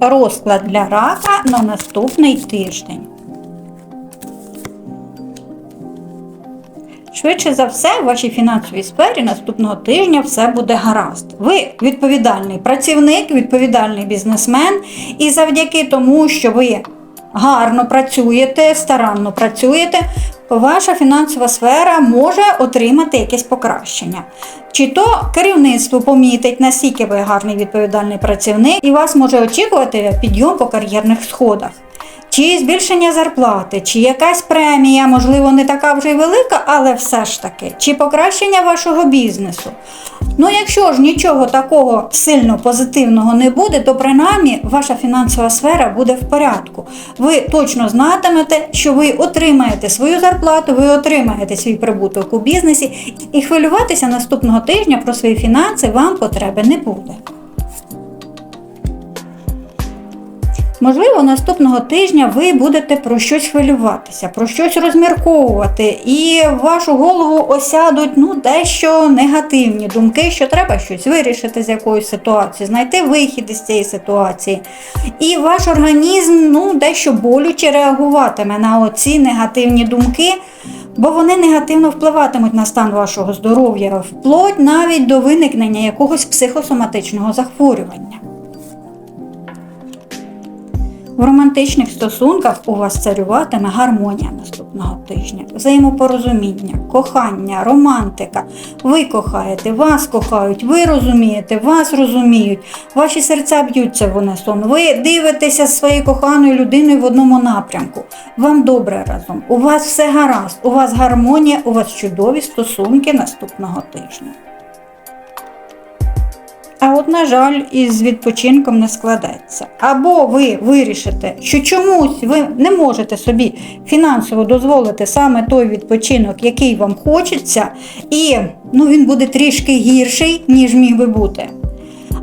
розклад для рака на наступний тиждень. Швидше за все, в вашій фінансовій сфері наступного тижня все буде гаразд. Ви відповідальний працівник, відповідальний бізнесмен, і завдяки тому, що ви гарно працюєте, старанно працюєте, ваша фінансова сфера може отримати якесь покращення. Чи то керівництво помітить, наскільки ви гарний відповідальний працівник, і вас може очікувати підйом по кар'єрних сходах. Чи збільшення зарплати, чи якась премія, можливо, не така вже й велика, але все ж таки, чи покращення вашого бізнесу. Ну, якщо ж нічого такого сильно позитивного не буде, то принаймні ваша фінансова сфера буде в порядку. Ви точно знатимете, що ви отримаєте свою зарплату, ви отримаєте свій прибуток у бізнесі, і хвилюватися наступного тижня про свої фінанси вам потреби не буде. Можливо, наступного тижня ви будете про щось хвилюватися, про щось розмірковувати, і в вашу голову осядуть ну, дещо негативні думки, що треба щось вирішити з якоїсь ситуації, знайти вихід із цієї ситуації. І ваш організм ну, дещо болюче реагуватиме на оці негативні думки. Бо вони негативно впливатимуть на стан вашого здоров'я, вплоть навіть до виникнення якогось психосоматичного захворювання. В романтичних стосунках у вас царюватиме гармонія наступного тижня, взаємопорозуміння, кохання, романтика. Ви кохаєте, вас кохають, ви розумієте, вас розуміють, ваші серця б'ються в унисон. Ви дивитеся зі своєю коханою людиною в одному напрямку. Вам добре разом, у вас все гаразд, у вас гармонія, у вас чудові стосунки наступного тижня. От, на жаль, із відпочинком не складеться. Або ви вирішите, що чомусь ви не можете собі фінансово дозволити саме той відпочинок, який вам хочеться, і ну, він буде трішки гірший, ніж міг би бути.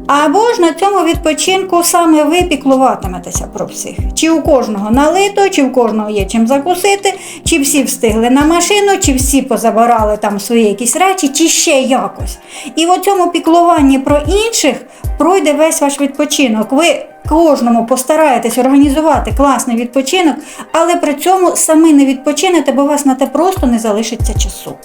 Або ж на цьому відпочинку саме ви піклуватиметеся про всіх. Чи у кожного налито, чи у кожного є чим закусити, чи всі встигли на машину, чи всі позабирали там свої якісь речі, чи ще якось. І в цьому піклуванні про інших пройде весь ваш відпочинок. Ви кожному постараєтесь організувати класний відпочинок, але при цьому самі не відпочинете, бо у вас на те просто не залишиться часу.